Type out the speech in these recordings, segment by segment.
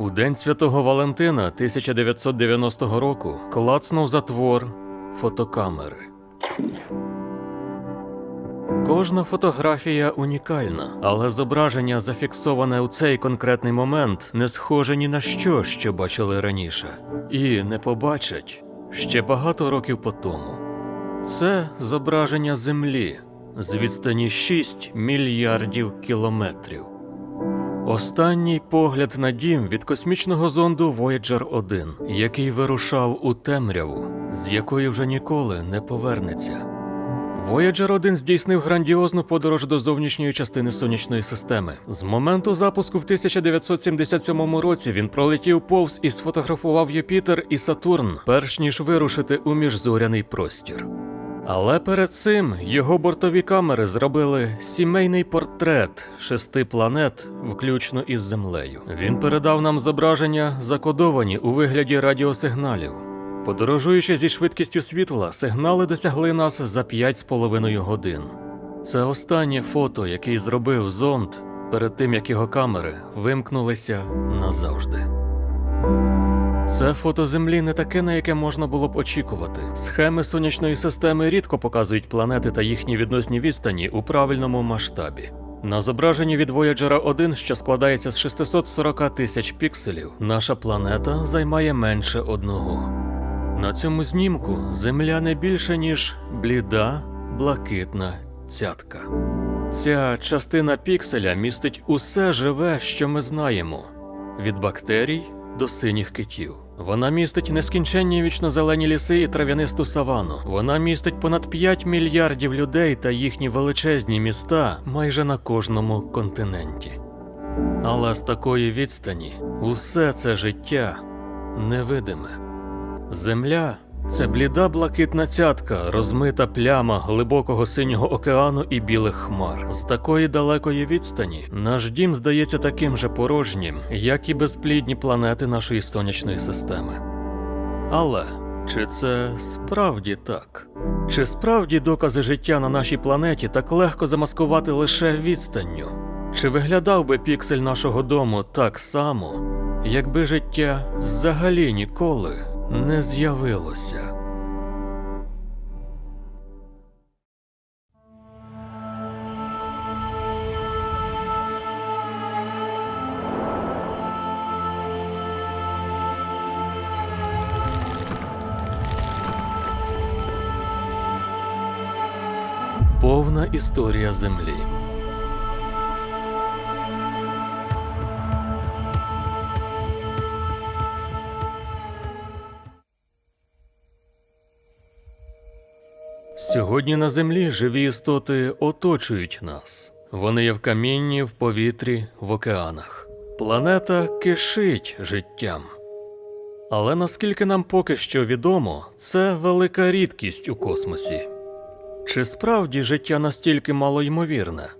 У день святого Валентина 1990 року клацнув затвор фотокамери. Кожна фотографія унікальна, але зображення, зафіксоване у цей конкретний момент, не схоже ні на що, що бачили раніше, і не побачать ще багато років по тому. Це зображення Землі з відстані 6 мільярдів кілометрів. Останній погляд на дім від космічного зонду Voyager 1, який вирушав у темряву, з якої вже ніколи не повернеться. Voyager 1 здійснив грандіозну подорож до зовнішньої частини сонячної системи. З моменту запуску в 1977 році він пролетів повз і сфотографував Юпітер і Сатурн, перш ніж вирушити у міжзоряний простір. Але перед цим його бортові камери зробили сімейний портрет шести планет, включно із Землею. Він передав нам зображення, закодовані у вигляді радіосигналів. Подорожуючи зі швидкістю світла, сигнали досягли нас за 5,5 годин. Це останнє фото, яке зробив зонд перед тим, як його камери вимкнулися назавжди. Це фото Землі не таке, на яке можна було б очікувати. Схеми сонячної системи рідко показують планети та їхні відносні відстані у правильному масштабі. На зображенні від Voyager 1, що складається з 640 тисяч пікселів, наша планета займає менше одного. На цьому знімку Земля не більше, ніж бліда, блакитна цятка. Ця частина пікселя містить усе живе, що ми знаємо: від бактерій до синіх китів. Вона містить нескінченні вічнозелені ліси і трав'янисту савану. Вона містить понад 5 мільярдів людей та їхні величезні міста майже на кожному континенті. Але з такої відстані усе це життя невидиме. Земля це бліда блакитна цятка, розмита пляма глибокого синього океану і білих хмар. З такої далекої відстані наш дім здається таким же порожнім, як і безплідні планети нашої сонячної системи. Але чи це справді так? Чи справді докази життя на нашій планеті так легко замаскувати лише відстанню? Чи виглядав би піксель нашого дому так само, якби життя взагалі ніколи не з'явилося? Повна історія Землі. Сьогодні на землі живі істоти оточують нас. Вони є в камінні, в повітрі, в океанах. Планета кишить життям. Але наскільки нам поки що відомо, це велика рідкість у космосі. Чи справді життя настільки малоймовірне?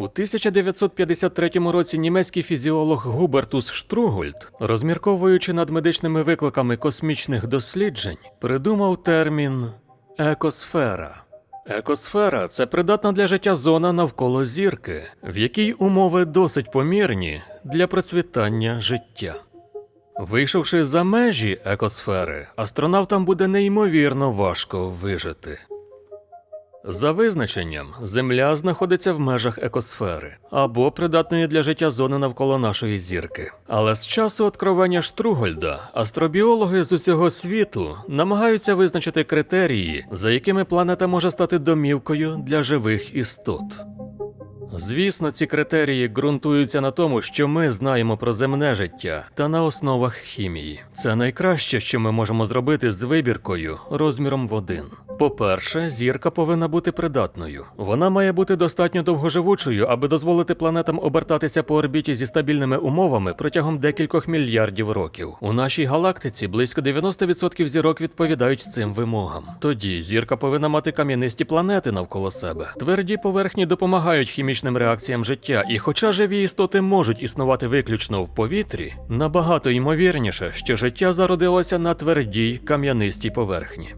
У 1953 році німецький фізіолог Губертус Штругольд, розмірковуючи над медичними викликами космічних досліджень, придумав термін екосфера. Екосфера це придатна для життя зона навколо зірки, в якій умови досить помірні для процвітання життя. Вийшовши за межі екосфери, астронавтам буде неймовірно важко вижити. За визначенням, Земля знаходиться в межах екосфери або придатної для життя зони навколо нашої зірки. Але з часу откровення Штругольда астробіологи з усього світу намагаються визначити критерії, за якими планета може стати домівкою для живих істот. Звісно, ці критерії ґрунтуються на тому, що ми знаємо про земне життя та на основах хімії. Це найкраще, що ми можемо зробити з вибіркою розміром в один. По-перше, зірка повинна бути придатною. Вона має бути достатньо довгоживучою, аби дозволити планетам обертатися по орбіті зі стабільними умовами протягом декількох мільярдів років. У нашій галактиці близько 90% зірок відповідають цим вимогам. Тоді зірка повинна мати кам'янисті планети навколо себе. Тверді поверхні допомагають хімічним реакціям життя, і хоча живі істоти можуть існувати виключно в повітрі, набагато ймовірніше, що життя зародилося на твердій кам'янистій поверхні.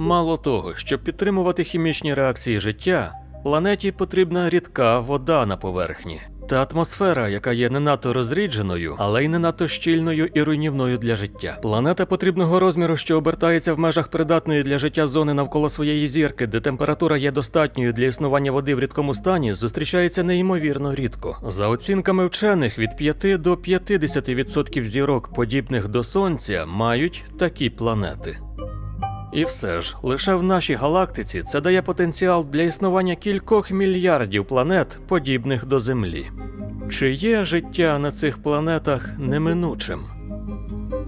Мало того, щоб підтримувати хімічні реакції життя, планеті потрібна рідка вода на поверхні. та атмосфера, яка є не надто розрідженою, але й не надто щільною і руйнівною для життя. Планета потрібного розміру, що обертається в межах придатної для життя зони навколо своєї зірки, де температура є достатньою для існування води в рідкому стані, зустрічається неймовірно рідко. За оцінками вчених, від 5 до 50% зірок, подібних до Сонця, мають такі планети. І все ж, лише в нашій галактиці це дає потенціал для існування кількох мільярдів планет, подібних до Землі. Чи є життя на цих планетах неминучим?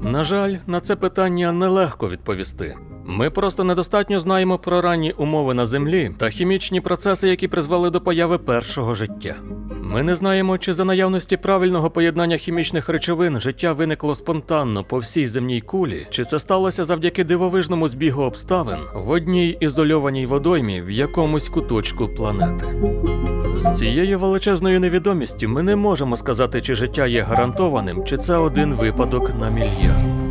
На жаль, на це питання нелегко відповісти. Ми просто недостатньо знаємо про ранні умови на Землі та хімічні процеси, які призвели до появи першого життя. Ми не знаємо, чи за наявності правильного поєднання хімічних речовин життя виникло спонтанно по всій земній кулі, чи це сталося завдяки дивовижному збігу обставин в одній ізольованій водоймі в якомусь куточку планети. З цією величезною невідомістю ми не можемо сказати, чи життя є гарантованим, чи це один випадок на мільярд.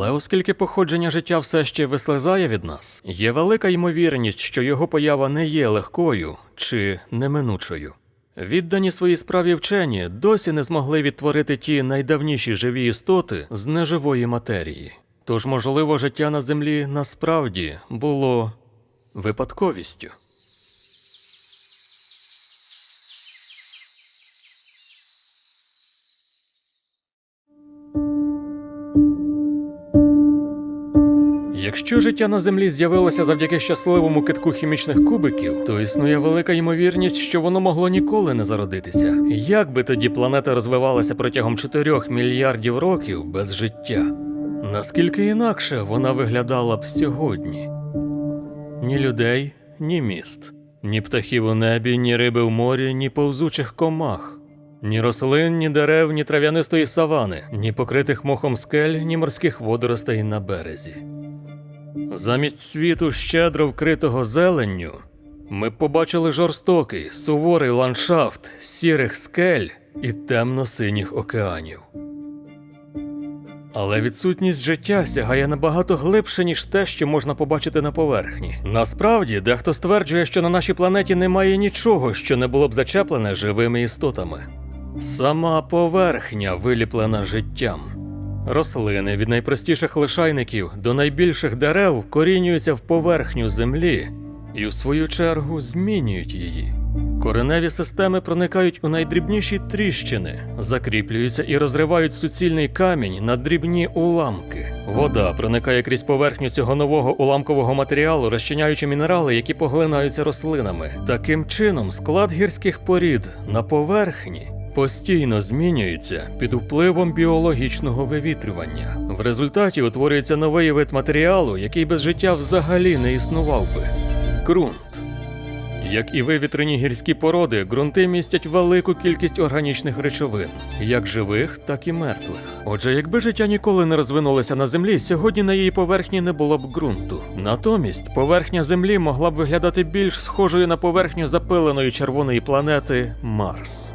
Але оскільки походження життя все ще вислизає від нас, є велика ймовірність, що його поява не є легкою чи неминучою. Віддані своїй справі вчені досі не змогли відтворити ті найдавніші живі істоти з неживої матерії. Тож, можливо, життя на землі насправді було випадковістю. Якщо життя на землі з'явилося завдяки щасливому китку хімічних кубиків, то існує велика ймовірність, що воно могло ніколи не зародитися. Як би тоді планета розвивалася протягом 4 мільярдів років без життя? Наскільки інакше вона виглядала б сьогодні? Ні людей, ні міст, ні птахів у небі, ні риби в морі, ні повзучих комах. Ні рослин, ні дерев, ні трав'янистої савани, ні покритих мохом скель, ні морських водоростей на березі. Замість світу щедро вкритого зеленню, ми побачили жорстокий, суворий ландшафт сірих скель і темно-синіх океанів. Але відсутність життя сягає набагато глибше, ніж те, що можна побачити на поверхні. Насправді, дехто стверджує, що на нашій планеті немає нічого, що не було б зачеплене живими істотами. Сама поверхня виліплена життям. Рослини від найпростіших лишайників до найбільших дерев вкорінюються в поверхню землі і, в свою чергу, змінюють її. Кореневі системи проникають у найдрібніші тріщини, закріплюються і розривають суцільний камінь на дрібні уламки. Вода проникає крізь поверхню цього нового уламкового матеріалу, розчиняючи мінерали, які поглинаються рослинами. Таким чином, склад гірських порід на поверхні постійно змінюється під впливом біологічного вивітрювання. В результаті утворюється новий вид матеріалу, який без життя взагалі не існував би ґрунт. Як і вивітрені гірські породи, ґрунти містять велику кількість органічних речовин, як живих, так і мертвих. Отже, якби життя ніколи не розвинулося на землі, сьогодні на її поверхні не було б ґрунту. Натомість поверхня землі могла б виглядати більш схожою на поверхню запиленої червоної планети Марс.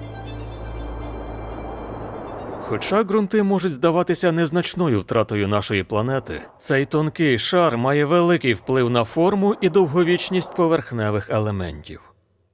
Хоча ґрунти можуть здаватися незначною втратою нашої планети, цей тонкий шар має великий вплив на форму і довговічність поверхневих елементів.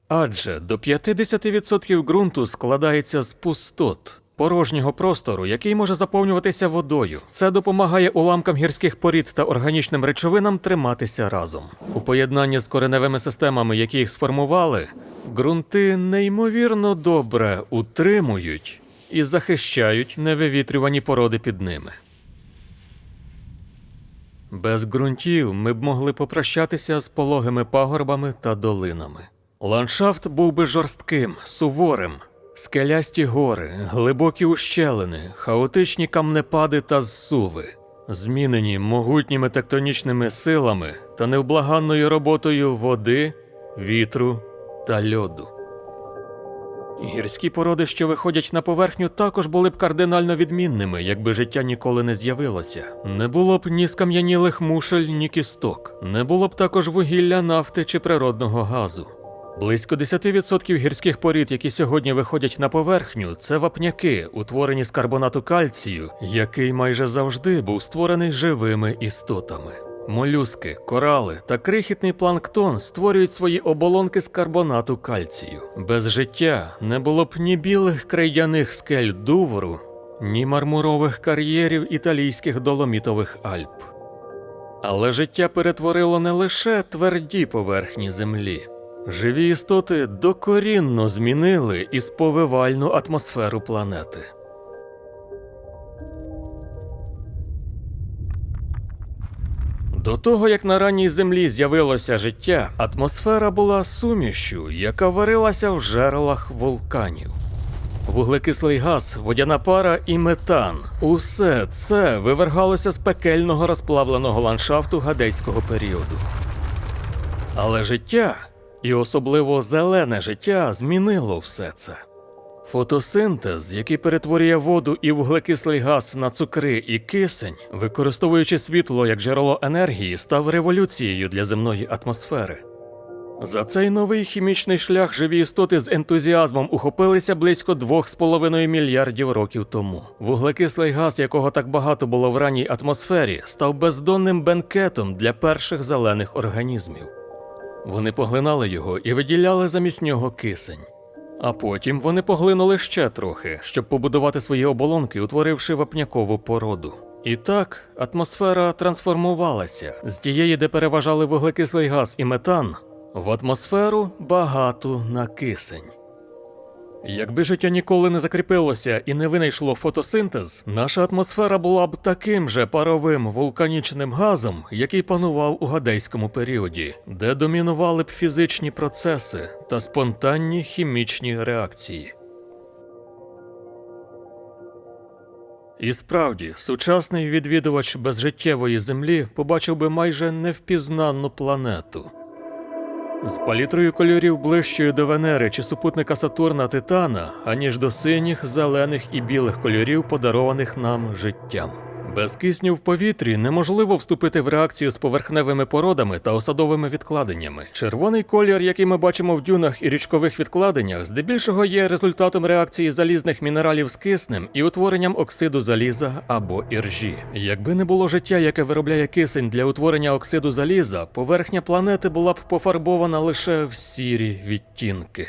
Адже до 50% ґрунту складається з пустот. Порожнього простору, який може заповнюватися водою. Це допомагає уламкам гірських порід та органічним речовинам триматися разом. У поєднанні з кореневими системами, які їх сформували, ґрунти неймовірно добре утримують і захищають невивітрювані породи під ними. Без ґрунтів ми б могли попрощатися з пологими пагорбами та долинами. Ландшафт був би жорстким, суворим, скелясті гори, глибокі ущелини, хаотичні камнепади та зсуви, змінені могутніми тектонічними силами та невблаганною роботою води, вітру та льоду. Гірські породи, що виходять на поверхню, також були б кардинально відмінними, якби життя ніколи не з'явилося. Не було б ні скам'янілих мушель, ні кісток, не було б також вугілля нафти чи природного газу. Близько 10% гірських порід, які сьогодні виходять на поверхню, це вапняки, утворені з карбонату кальцію, який майже завжди був створений живими істотами. Молюски, корали та крихітний планктон створюють свої оболонки з карбонату кальцію. Без життя не було б ні білих крейдяних скель Дувору, ні мармурових кар'єрів італійських доломітових Альп. Але життя перетворило не лише тверді поверхні землі. Живі істоти докорінно змінили і сповивальну атмосферу планети. До того, як на ранній землі з'явилося життя, атмосфера була сумішю, яка варилася в жерлах вулканів. Вуглекислий газ, водяна пара і метан усе це вивергалося з пекельного розплавленого ландшафту гадейського періоду. Але життя, і особливо зелене життя, змінило все це. Фотосинтез, який перетворює воду і вуглекислий газ на цукри і кисень, використовуючи світло як джерело енергії, став революцією для земної атмосфери. За цей новий хімічний шлях живі істоти з ентузіазмом ухопилися близько 2,5 мільярдів років тому. Вуглекислий газ, якого так багато було в ранній атмосфері, став бездонним бенкетом для перших зелених організмів. Вони поглинали його і виділяли замість нього кисень. А потім вони поглинули ще трохи, щоб побудувати свої оболонки, утворивши вапнякову породу. І так атмосфера трансформувалася з тієї, де переважали вуглекислий газ і метан, в атмосферу багату на кисень. Якби життя ніколи не закріпилося і не винайшло фотосинтез, наша атмосфера була б таким же паровим вулканічним газом, який панував у гадейському періоді, де домінували б фізичні процеси та спонтанні хімічні реакції. І справді, сучасний відвідувач безжиттєвої землі побачив би майже невпізнанну планету. З палітрою кольорів ближчою до Венери чи супутника Сатурна Титана, аніж до синіх, зелених і білих кольорів, подарованих нам життям. Без кисню в повітрі неможливо вступити в реакцію з поверхневими породами та осадовими відкладеннями. Червоний колір, який ми бачимо в дюнах і річкових відкладеннях, здебільшого є результатом реакції залізних мінералів з киснем і утворенням оксиду заліза або іржі. Якби не було життя, яке виробляє кисень для утворення оксиду заліза, поверхня планети була б пофарбована лише в сірі відтінки.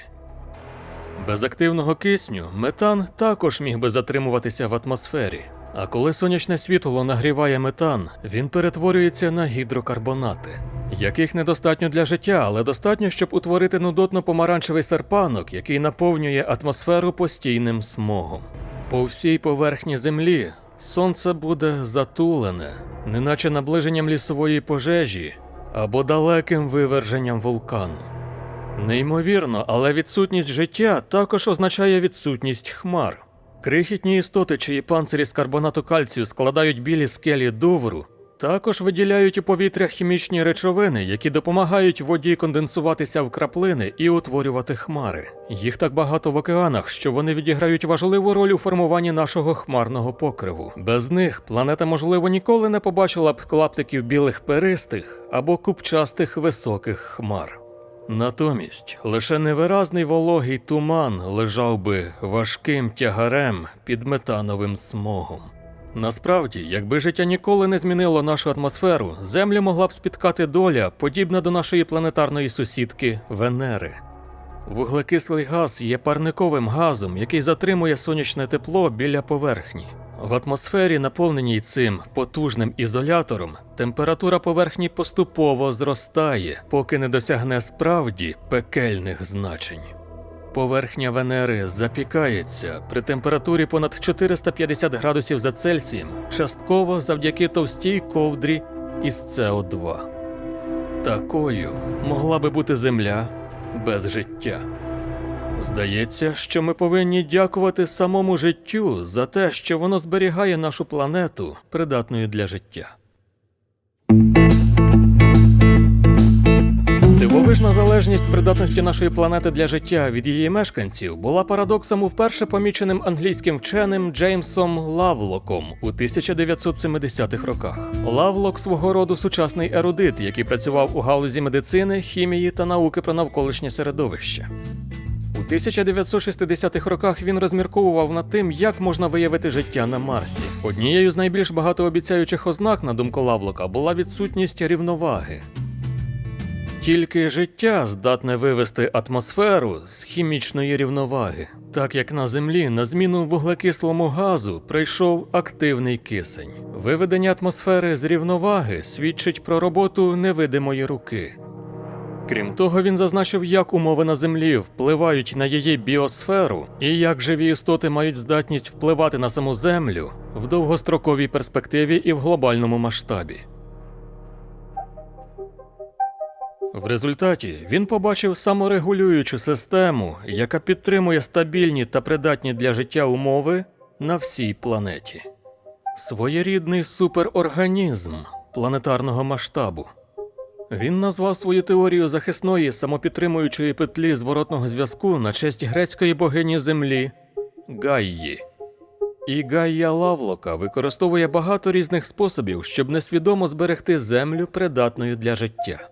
Без активного кисню метан також міг би затримуватися в атмосфері. А коли сонячне світло нагріває метан, він перетворюється на гідрокарбонати, яких недостатньо для життя, але достатньо, щоб утворити нудотно-помаранчевий серпанок, який наповнює атмосферу постійним смогом. По всій поверхні землі сонце буде затулене, неначе наближенням лісової пожежі або далеким виверженням вулкану. Неймовірно, але відсутність життя також означає відсутність хмар. Крихітні істоти, чиї панцирі з карбонату кальцію складають білі скелі Дувру, також виділяють у повітря хімічні речовини, які допомагають воді конденсуватися в краплини і утворювати хмари. Їх так багато в океанах, що вони відіграють важливу роль у формуванні нашого хмарного покриву. Без них планета, можливо, ніколи не побачила б клаптиків білих перистих або купчастих високих хмар. Натомість лише невиразний вологий туман лежав би важким тягарем під метановим смогом. Насправді, якби життя ніколи не змінило нашу атмосферу, Землю могла б спіткати доля, подібна до нашої планетарної сусідки Венери. Вуглекислий газ є парниковим газом, який затримує сонячне тепло біля поверхні. В атмосфері, наповненій цим потужним ізолятором, температура поверхні поступово зростає, поки не досягне справді пекельних значень. Поверхня Венери запікається при температурі понад 450 градусів за Цельсієм, частково завдяки товстій ковдрі із СО2. Такою могла би бути Земля без життя. Здається, що ми повинні дякувати самому життю за те, що воно зберігає нашу планету придатною для життя. Дивовижна залежність придатності нашої планети для життя від її мешканців була парадоксом вперше поміченим англійським вченим Джеймсом Лавлоком у 1970-х роках. Лавлок свого роду сучасний ерудит, який працював у галузі медицини, хімії та науки про навколишнє середовище. У У 1960-х роках він розмірковував над тим, як можна виявити життя на Марсі. Однією з найбільш багатообіцяючих ознак, на думку Лавлока, була відсутність рівноваги. Тільки життя здатне вивести атмосферу з хімічної рівноваги, так як на Землі на зміну вуглекислому газу прийшов активний кисень. Виведення атмосфери з рівноваги свідчить про роботу невидимої руки. Крім того, він зазначив, як умови на Землі впливають на її біосферу і як живі істоти мають здатність впливати на саму Землю в довгостроковій перспективі і в глобальному масштабі. В результаті він побачив саморегулюючу систему, яка підтримує стабільні та придатні для життя умови на всій планеті. Своєрідний суперорганізм планетарного масштабу. Він назвав свою теорію захисної самопідтримуючої петлі зворотного зв'язку на честь грецької богині землі Гаїї. І Гайя Лавлока використовує багато різних способів, щоб несвідомо зберегти землю придатною для життя.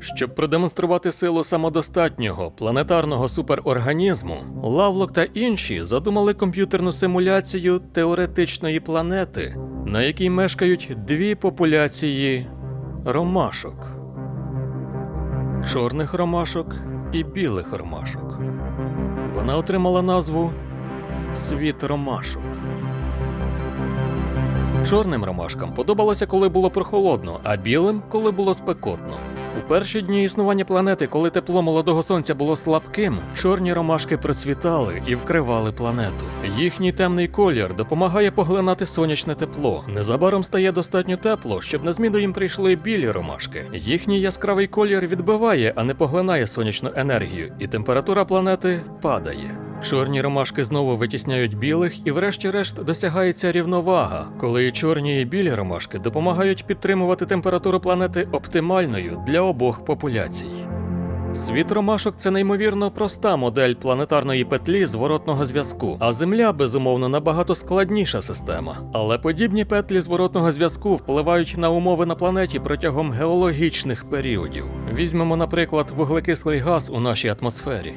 Щоб продемонструвати силу самодостатнього планетарного суперорганізму, Лавлок та інші задумали комп'ютерну симуляцію теоретичної планети, на якій мешкають дві популяції ромашок: чорних ромашок і білих ромашок. Вона отримала назву Світ ромашок. Чорним ромашкам подобалося, коли було прохолодно, а білим, коли було спекотно. У перші дні існування планети, коли тепло молодого сонця було слабким, чорні ромашки процвітали і вкривали планету. Їхній темний колір допомагає поглинати сонячне тепло. Незабаром стає достатньо тепло, щоб на зміну їм прийшли білі ромашки. Їхній яскравий колір відбиває, а не поглинає сонячну енергію, і температура планети падає. Чорні ромашки знову витісняють білих, і врешті-решт досягається рівновага, коли чорні і білі ромашки допомагають підтримувати температуру планети оптимальною для обох популяцій. Світ ромашок це неймовірно проста модель планетарної петлі зворотного зв'язку, а Земля, безумовно, набагато складніша система. Але подібні петлі зворотного зв'язку впливають на умови на планеті протягом геологічних періодів. Візьмемо, наприклад, вуглекислий газ у нашій атмосфері.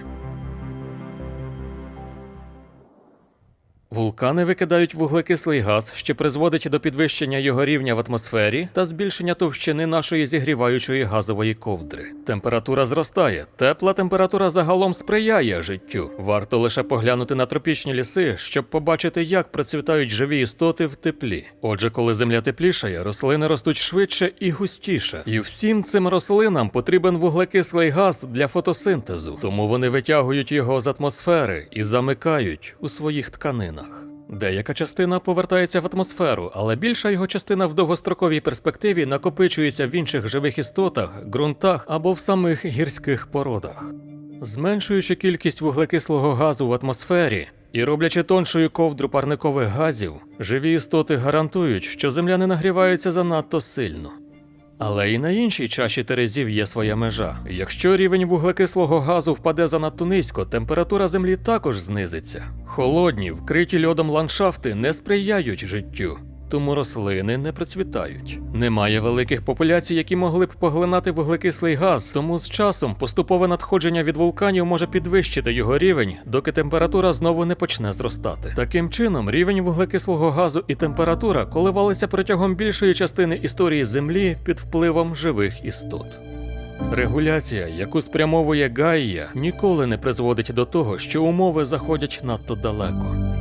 Вулкани викидають вуглекислий газ, що призводить до підвищення його рівня в атмосфері та збільшення товщини нашої зігріваючої газової ковдри. Температура зростає. Тепла температура загалом сприяє життю. Варто лише поглянути на тропічні ліси, щоб побачити, як процвітають живі істоти в теплі. Отже, коли земля теплішає, рослини ростуть швидше і густіше. І всім цим рослинам потрібен вуглекислий газ для фотосинтезу, тому вони витягують його з атмосфери і замикають у своїх тканинах. Деяка частина повертається в атмосферу, але більша його частина в довгостроковій перспективі накопичується в інших живих істотах, ґрунтах або в самих гірських породах. Зменшуючи кількість вуглекислого газу в атмосфері і роблячи тоншою ковдру парникових газів, живі істоти гарантують, що земля не нагрівається занадто сильно. Але і на іншій чаші терезів є своя межа. Якщо рівень вуглекислого газу впаде занадто низько, температура землі також знизиться. Холодні, вкриті льодом ландшафти не сприяють життю. Тому рослини не процвітають. Немає великих популяцій, які могли б поглинати вуглекислий газ, тому з часом поступове надходження від вулканів може підвищити його рівень, доки температура знову не почне зростати. Таким чином, рівень вуглекислого газу і температура коливалися протягом більшої частини історії Землі під впливом живих істот. Регуляція, яку спрямовує Гайя, ніколи не призводить до того, що умови заходять надто далеко.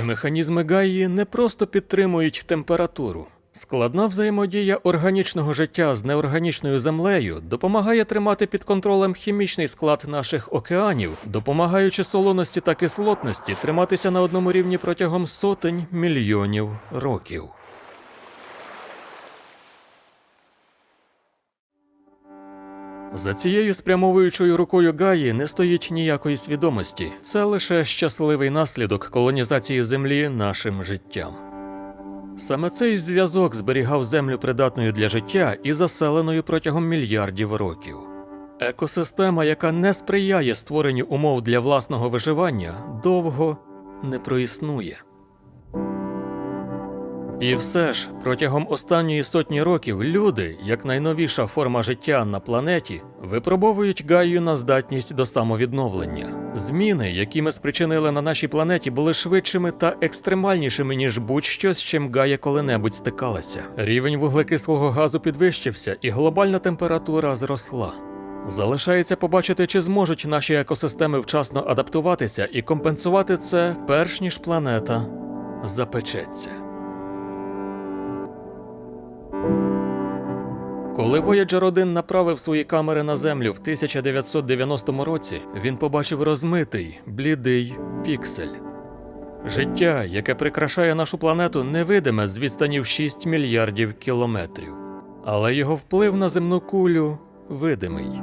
І механізми Гаї не просто підтримують температуру. Складна взаємодія органічного життя з неорганічною землею допомагає тримати під контролем хімічний склад наших океанів, допомагаючи солоності та кислотності триматися на одному рівні протягом сотень мільйонів років. За цією спрямовуючою рукою Гаї не стоїть ніякої свідомості. Це лише щасливий наслідок колонізації землі нашим життям. Саме цей зв'язок зберігав землю придатною для життя і заселеною протягом мільярдів років. Екосистема, яка не сприяє створенню умов для власного виживання, довго не проіснує. І все ж, протягом останньої сотні років люди, як найновіша форма життя на планеті, випробовують Гаю на здатність до самовідновлення. Зміни, які ми спричинили на нашій планеті, були швидшими та екстремальнішими, ніж будь-що, з чим Гая коли-небудь стикалася. Рівень вуглекислого газу підвищився, і глобальна температура зросла. Залишається побачити, чи зможуть наші екосистеми вчасно адаптуватися і компенсувати це, перш ніж планета запечеться. Коли Voyager 1 направив свої камери на землю в 1990 році, він побачив розмитий, блідий піксель. Життя, яке прикрашає нашу планету, невидиме з відстані 6 мільярдів кілометрів. Але його вплив на земну кулю видимий.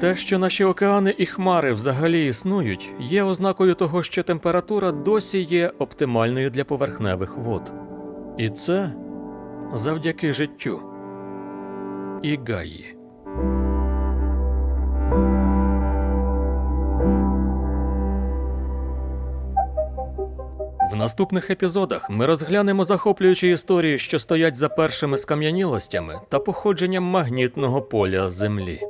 Те, що наші океани і хмари взагалі існують, є ознакою того, що температура досі є оптимальною для поверхневих вод. І це завдяки життю і Гаї. В наступних епізодах ми розглянемо захоплюючі історії, що стоять за першими скам'янілостями та походженням магнітного поля Землі.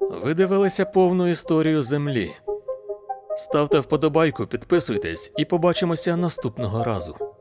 Ви дивилися повну історію Землі. Ставте вподобайку, підписуйтесь і побачимося наступного разу.